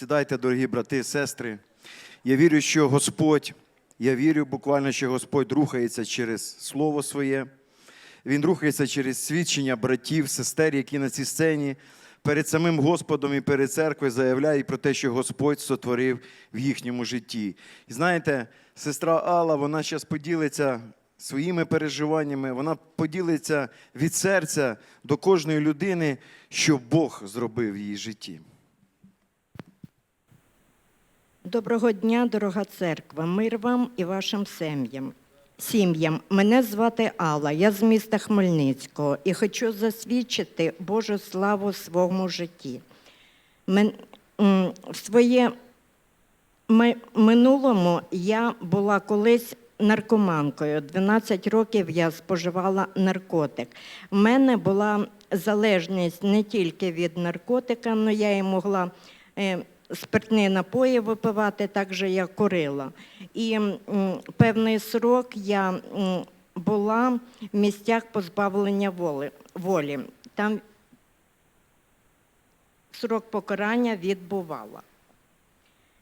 Сідайте, дорогі брати і сестри. Я вірю, що Господь, я вірю буквально, що Господь рухається через Слово Своє. Він рухається через свідчення братів, сестер, які на цій сцені перед самим Господом і перед церквою заявляють про те, що Господь сотворив в їхньому житті. І знаєте, сестра Алла, вона зараз поділиться своїми переживаннями, вона поділиться від серця до кожної людини, що Бог зробив в її житті. Доброго дня, дорога церква, мир вам і вашим сім'ям. Сім'ям. Мене звати Алла, я з міста Хмельницького і хочу засвідчити Божу славу в своєму житті. В своє минулому я була колись наркоманкою. 12 років я споживала наркотик. У мене була залежність не тільки від наркотика, але я і могла е, спиртні напої випивати, так же я курила. І певний срок я була в місцях позбавлення воли, волі. Там срок покарання відбувала.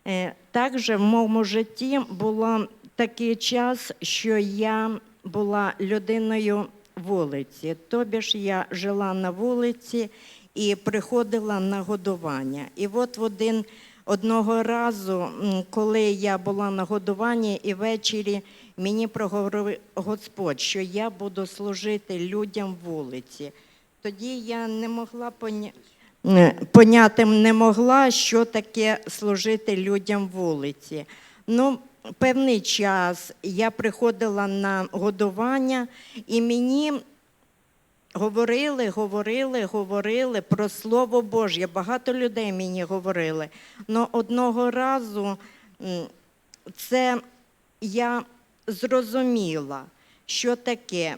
Е, Також в моєму житті було такий час, що я була людиною вулиці. Тобі ж я жила на вулиці і приходила на годування. І от в один одного разу, коли я була на годуванні, і ввечері мені проговорив Господь, що я буду служити людям вулиці. Тоді я не могла. Е, поняти не могла, що таке служити людям вулиці. Ну, певний час я приходила на годування, і мені говорили, говорили, говорили про Слово Божє. Багато людей мені говорили. Але одного разу це я зрозуміла, що таке.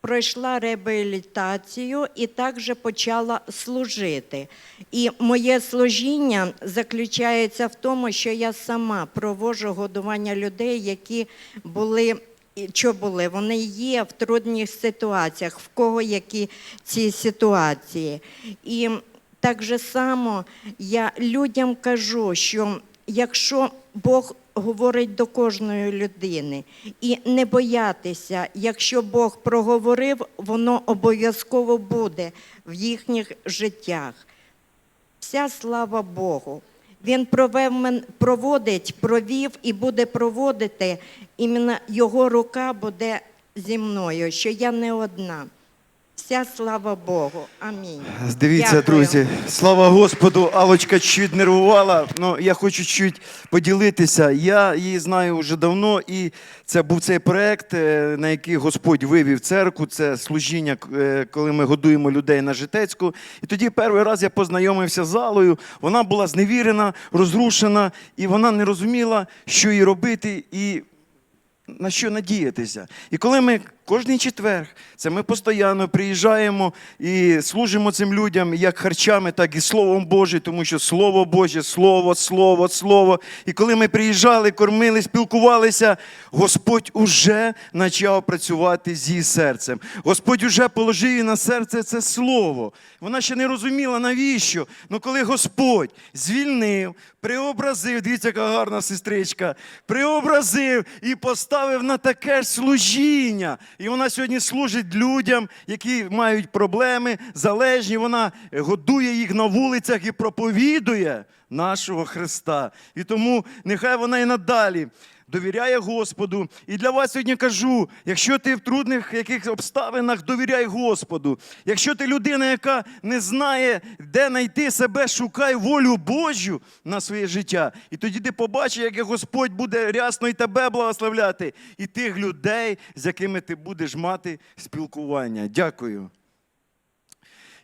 Пройшла реабілітацію і також почала служити. І моє служіння заключається в тому, що я сама проводжу годування людей, які були. Що були? Вони є в трудних ситуаціях, в кого які ці ситуації. І так же само я людям кажу, що якщо Бог говорить до кожної людини, і не боятися, якщо Бог проговорив, воно обов'язково буде в їхніх життях. Вся слава Богу. Він проводить, провів і буде проводити. Іменно його рука буде зі мною, що я не одна. Вся слава Богу. Амінь. Дивіться, Дякую. друзі, слава Господу, Алочка чуть нервувала. Ну, я хочу чуть поділитися. Я її знаю вже давно, і це був цей проект, е, на який Господь вивів церкву. Це служіння, е, коли ми годуємо людей на житецьку. І тоді перший раз я познайомився з залою. Вона була зневірена, розрушена, і вона не розуміла, що їй робити. І на що надіятися. І коли ми кожний четверг, це ми постійно приїжджаємо і служимо цим людям як харчами, так і Словом Божим, тому що Слово Боже, Слово, Слово, Слово. І коли ми приїжджали, кормили, спілкувалися, Господь уже почав працювати з її серцем. Господь уже положив їй на серце це слово. Вона ще не розуміла, навіщо. Ну коли Господь звільнив, преобразив, дивіться, яка гарна сестричка, преобразив і поставив на таке служіння. І вона сьогодні служить людям, які мають проблеми, залежні. Вона годує їх на вулицях і проповідує нашого Христа. І тому нехай вона і надалі довіряє Господу. І для вас сьогодні кажу: якщо ти в трудних яких обставинах, довіряй Господу. Якщо ти людина, яка не знає, де знайти себе, шукай волю Божу на своє життя. І тоді ти побачиш, як Господь буде рясно і тебе благословляти, і тих людей, з якими ти будеш мати спілкування. Дякую.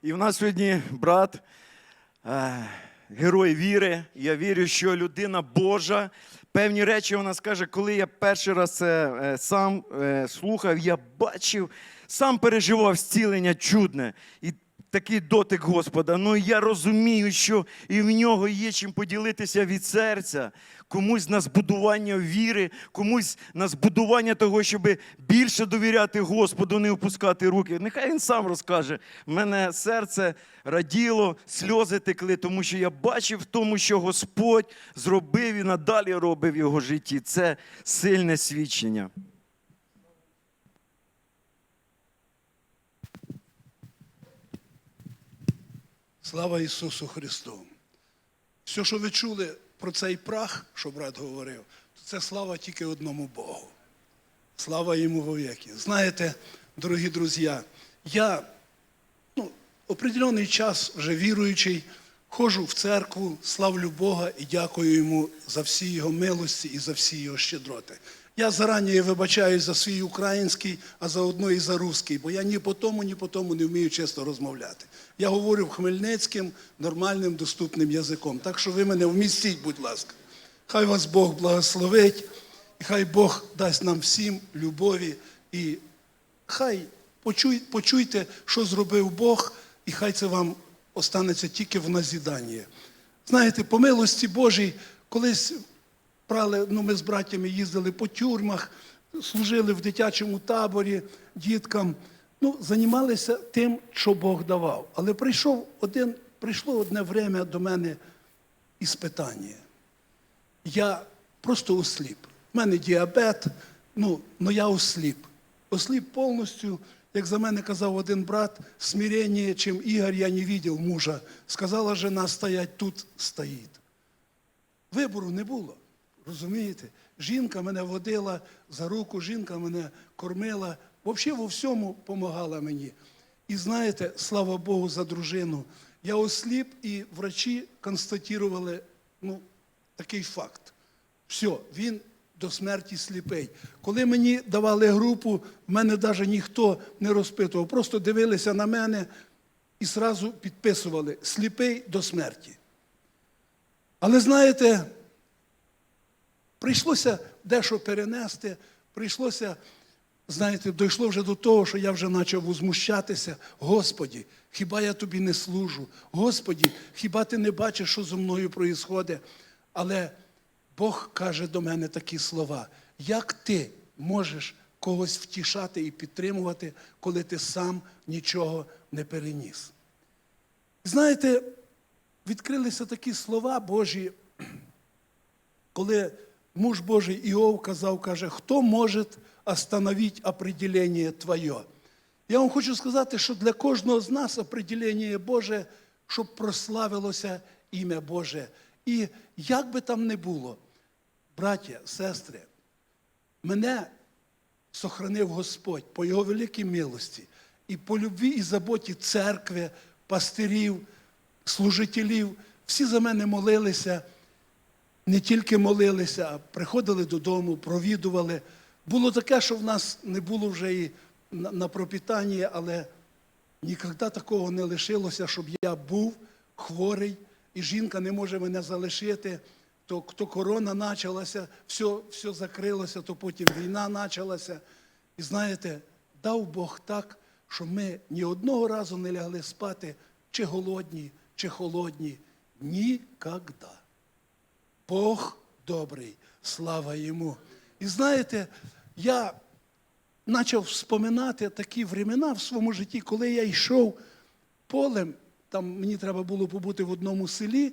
І в нас сьогодні брат. Герой віри. Я вірю, що людина Божа. Певні речі вона скаже, коли я перший раз е, сам е, слухав, я бачив, сам переживав зцілення чудне. І такий дотик Господа. Ну я розумію, що і в нього є чим поділитися від серця, комусь на збудування віри, комусь на збудування того, щоб більше довіряти Господу, не опускати руки. Нехай він сам розкаже. В мене серце раділо, сльози текли, тому що я бачив в тому, що Господь зробив і надалі робив в його житті. Це сильне свідчення. Слава Ісусу Христу! Все, що ви чули про цей прах, що брат говорив, то це слава тільки одному Богу. Слава йому вовіки. Знаєте, дорогі друзі, я ну, определений час вже віруючий, ходжу в церкву, славлю Бога і дякую йому за всі його милості і за всі його щедроти. Я зарані вибачаюсь за свій український, а заодно і за русський, бо я ні по тому, ні по тому не вмію чесно розмовляти. Я говорю хмельницьким, нормальним, доступним язиком. Так що ви мене вмістіть, будь ласка. Хай вас Бог благословить, і хай Бог дасть нам всім любові і хай почуй, почуйте, що зробив Бог, і хай це вам останеться тільки в назіданні. Знаєте, по милості Божій, колись брали, ну, ми з братями їздили по тюрмах, служили в дитячому таборі діткам. Ну, займалися тим, що Бог давав. Але прийшов один, прийшло одне время до мене іспитання. Я просто осліп. У мене діабет, ну, ну я осліп. Осліп повністю, як за мене казав один брат, смирення, чим Ігор я не бачив мужа. Сказала жена стоять, тут стоїть. Вибору не було. Розумієте? Жінка мене водила за руку, жінка мене кормила, взагалі во всьому допомагала мені. І знаєте, слава Богу, за дружину. Я осліп, і врачі констатували ну, такий факт. Все, він до смерті сліпий. Коли мені давали групу, мене навіть ніхто не розпитував. Просто дивилися на мене і зразу підписували сліпий до смерті. Але знаєте, прийшлося дещо перенести, прийшлося, знаєте, дійшло вже до того, що я вже почав возмущатися. Господі, хіба я тобі не служу? Господі, хіба ти не бачиш, що зі мною відбувається? Але Бог каже до мене такі слова: як ти можеш когось втішати і підтримувати, коли ти сам нічого не переніс? Знаєте, відкрилися такі слова Божі, коли муж Божий Іов казав, каже, хто може остановити определення Твоє? Я вам хочу сказати, що для кожного з нас определення Боже, щоб прославилося ім'я Боже. І як би там не було, браття, сестри, мене сохранив Господь по Його великій милості і по любві і заботі церкви, пастирів, служителів. Всі за мене молилися, не тільки молилися, а приходили додому, провідували. Було таке, що в нас не було вже і на, пропитанні, але ніколи такого не лишилося, щоб я був хворий, і жінка не може мене залишити. То, то корона почалася, все, все закрилося, то потім війна почалася. І знаєте, дав Бог так, що ми ні одного разу не лягли спати, чи голодні, чи холодні. Нікогда. Бог добрий, слава йому. І знаєте, я почав вспоминати такі времена в своєму житті, коли я йшов полем, там мені треба було побути в одному селі,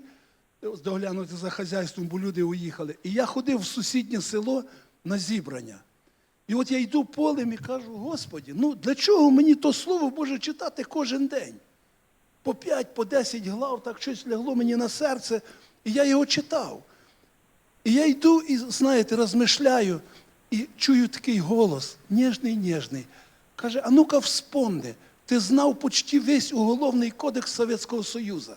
доглянути за хазяйством, бо люди уїхали. І я ходив в сусіднє село на зібрання. І от я йду полем і кажу, Господі, ну для чого мені то слово Боже читати кожен день? По 5, по 10 глав, так щось лягло мені на серце, і я його читав. І я йду і, знаєте, розмишляю, і чую такий голос, ніжний, ніжний. Каже, а ну-ка вспомни, ти знав почти весь уголовний кодекс Совєтського Союзу.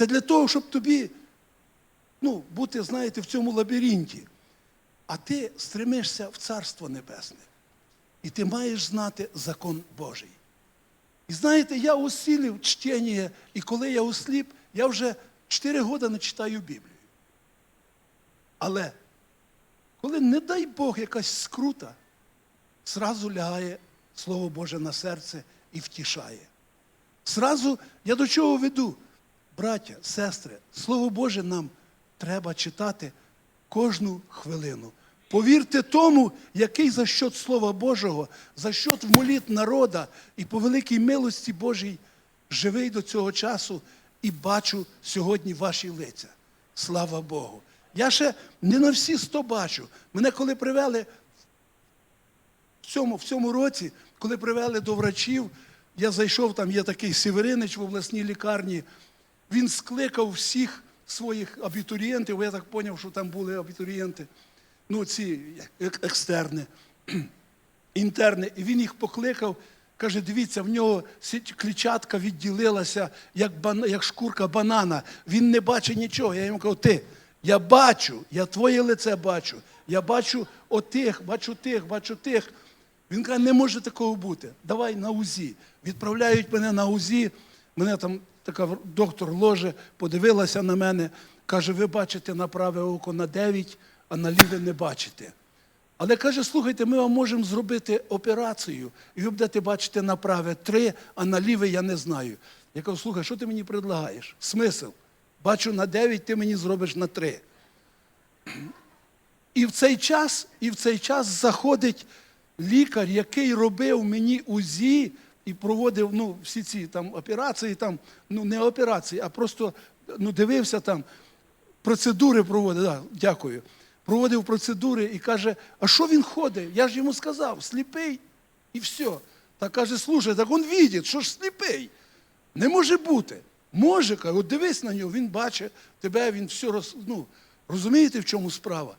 Це для того, щоб тобі ну, бути, знаєте, в цьому лабіринті. А ти стремишся в Царство Небесне. І ти маєш знати закон Божий. І знаєте, я усилив чтення, і коли я осліп, я вже 4 роки не читаю Біблію. Але коли, не дай Бог, якась скрута, зразу лягає Слово Боже на серце і втішає. Сразу я до чого веду? Браття, сестри, Слово Боже нам треба читати кожну хвилину. Повірте тому, який за счет Слова Божого, за счет моліт народа і по великій милості Божій живий до цього часу і бачу сьогодні ваші лиця. Слава Богу. Я ще не на всі сто бачу. Мене коли привели в цьому, в цьому році, коли привели до врачів, я зайшов, там є такий Северинич в обласній лікарні. Він скликав всіх своїх абітурієнтів, я так зрозумів, що там були абітурієнти, ну ці екстерни, інтерни. І він їх покликав, каже: дивіться, в нього клітчатка відділилася, як, бана, як шкурка банана. Він не бачить нічого. Я йому кажу, ти, я бачу, я твоє лице бачу. Я бачу отих, бачу тих, бачу тих. Він каже, не може такого бути. Давай на УЗІ. Відправляють мене на УЗІ. Мене там така доктор ложе, подивилася на мене, каже, ви бачите на праве око на 9, а на ліве не бачите. Але каже, слухайте, ми вам можемо зробити операцію, і ви будете бачити на праве 3, а на ліве я не знаю. Я кажу, слухай, що ти мені предлагаєш? Смисл? Бачу на 9, ти мені зробиш на 3. І в цей час, і в цей час заходить лікар, який робив мені УЗІ і проводив ну, всі ці там операції, там, ну не операції, а просто ну, дивився там, процедури проводив. Да, дякую. Проводив процедури і каже, а що він ходить? Я ж йому сказав, сліпий і все. Та каже, слушай, так він бачить, що ж сліпий. Не може бути. Може, каже, от дивись на нього, він бачить тебе, він все роз, ну, розумієте, в чому справа?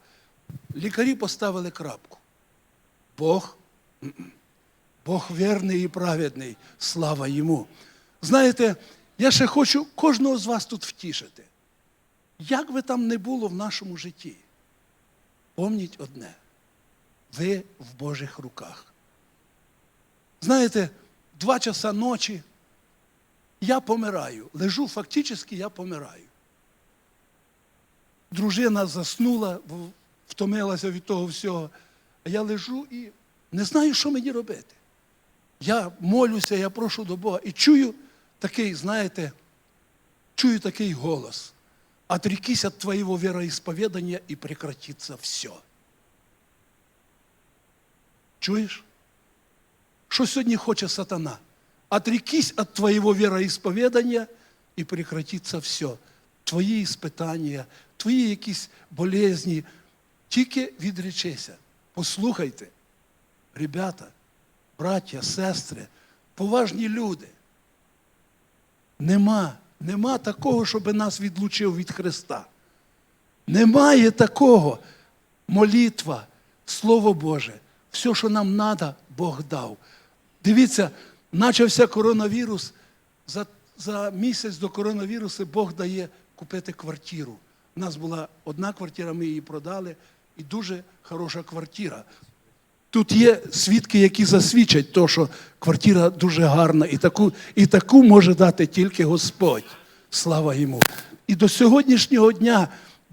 Лікарі поставили крапку. Бог. Бог вірний і праведний, слава йому. Знаєте, я ще хочу кожного з вас тут втішити. Як би там не було в нашому житті, помніть одне: ви в Божих руках. Знаєте, два часа ночі я помираю. Лежу, фактично я помираю. Дружина заснула, втомилася від того всього. А я лежу і не знаю, що мені робити. Я молюся, я прошу до Бога і чую такий, знаєте, чую такий голос. Отрекись от твоего вероисповедания и прекратится все. Чуєш? Що сьогодні хоче сатана? Отрекись от твоего вероисповедания і прекратиться все. Твої іспитання, твої якісь болезні. Тільки відречися. Послухайте, ребята, браття, сестри, поважні люди. Нема, нема такого, щоб нас відлучив від Христа. Немає такого. Молитва, Слово Боже, все, що нам треба, Бог дав. Дивіться, почався коронавірус. За, за місяць до коронавірусу Бог дає купити квартиру. У нас була одна квартира, ми її продали, і дуже хороша квартира. Тут є свідки, які засвідчать то, що квартира дуже гарна, і таку, і таку може дати тільки Господь. Слава йому. І до сьогоднішнього дня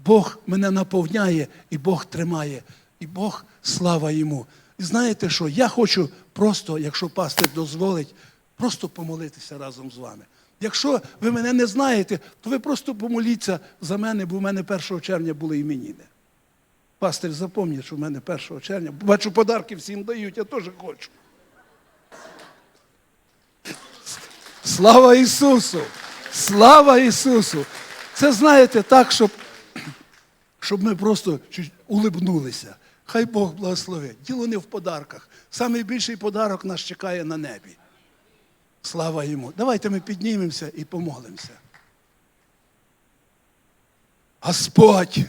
Бог мене наповняє, і Бог тримає, і Бог слава йому. І знаєте що? Я хочу просто, якщо пастир дозволить, просто помолитися разом з вами. Якщо ви мене не знаєте, то ви просто помоліться за мене, бо в мене 1 червня були іменіни. Пастир, запам'ять, що в мене 1 червня. Бачу, подарки всім дають, я теж хочу. Слава Ісусу! Слава Ісусу! Це знаєте так, щоб, щоб ми просто улибнулися. Хай Бог благословить. Діло не в подарках. Найбільший подарок нас чекає на небі. Слава йому. Давайте ми піднімемося і помолимося. Господь,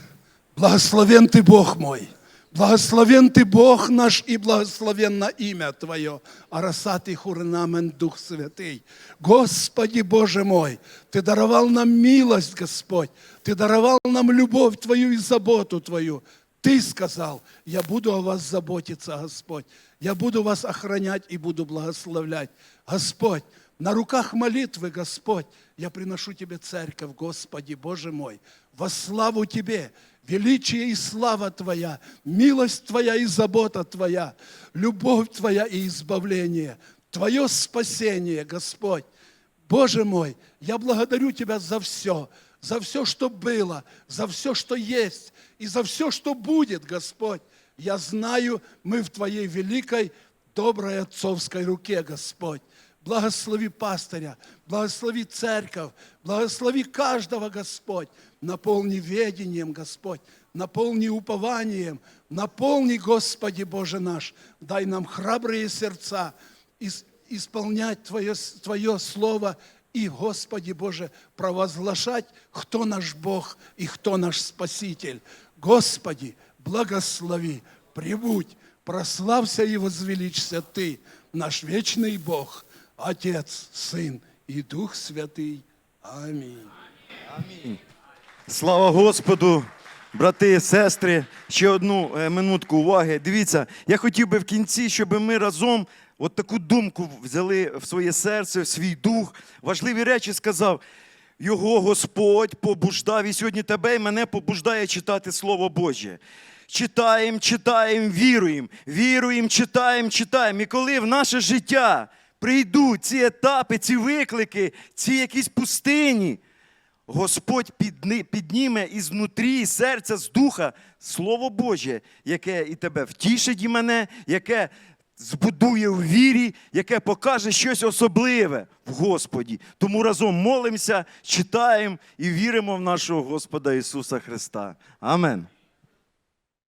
благословен Ты Бог мой, благословен Ты Бог наш и благословенно имя Твое, Арасатый Хуренамен Дух Святый. Господи Боже мой, Ты даровал нам милость, Господь, Ты даровал нам любовь Твою и заботу Твою. Ты сказал, я буду о вас заботиться, Господь. Я буду вас охранять и буду благословлять. Господь, на руках молитвы, Господь, я приношу Тебе церковь, Господи, Боже мой, во славу Тебе, величие и слава Твоя, милость Твоя и забота Твоя, любовь Твоя и избавление, Твое спасение, Господь. Боже мой, я благодарю Тебя за все, за все, что было, за все, что есть, и за все, что будет, Господь. Я знаю, мы в Твоей великой, доброй отцовской руке, Господь. Благослови пастыря, благослови церковь, благослови каждого, Господь. Наполни ведением, Господь, наполни упованием, наполни, Господи Боже наш. Дай нам храбрые сердца ис- исполнять Твое, Твое Слово и, Господи Боже, провозглашать, кто наш Бог и кто наш Спаситель. Господи, благослови, прибудь, прославься и возвеличься Ты, наш вечный Бог, Отец, Сын и Дух Святый. Аминь. Слава Господу, брати і сестри. Ще одну е, минутку уваги. Дивіться, я хотів би в кінці, щоб ми разом от таку думку взяли в своє серце, в свій дух. Важливі речі сказав. Його Господь побуждав, і сьогодні тебе і мене побуждає читати Слово Боже. Читаємо, читаємо, віруємо, віруємо, читаємо, читаємо. І коли в наше життя прийдуть ці етапи, ці виклики, ці якісь пустині, Господь підніме із серця, з духа Слово Боже, яке і тебе втішить і мене, яке збудує в вірі, яке покаже щось особливе в Господі. Тому разом молимося, читаємо і віримо в нашого Господа Ісуса Христа. Амен.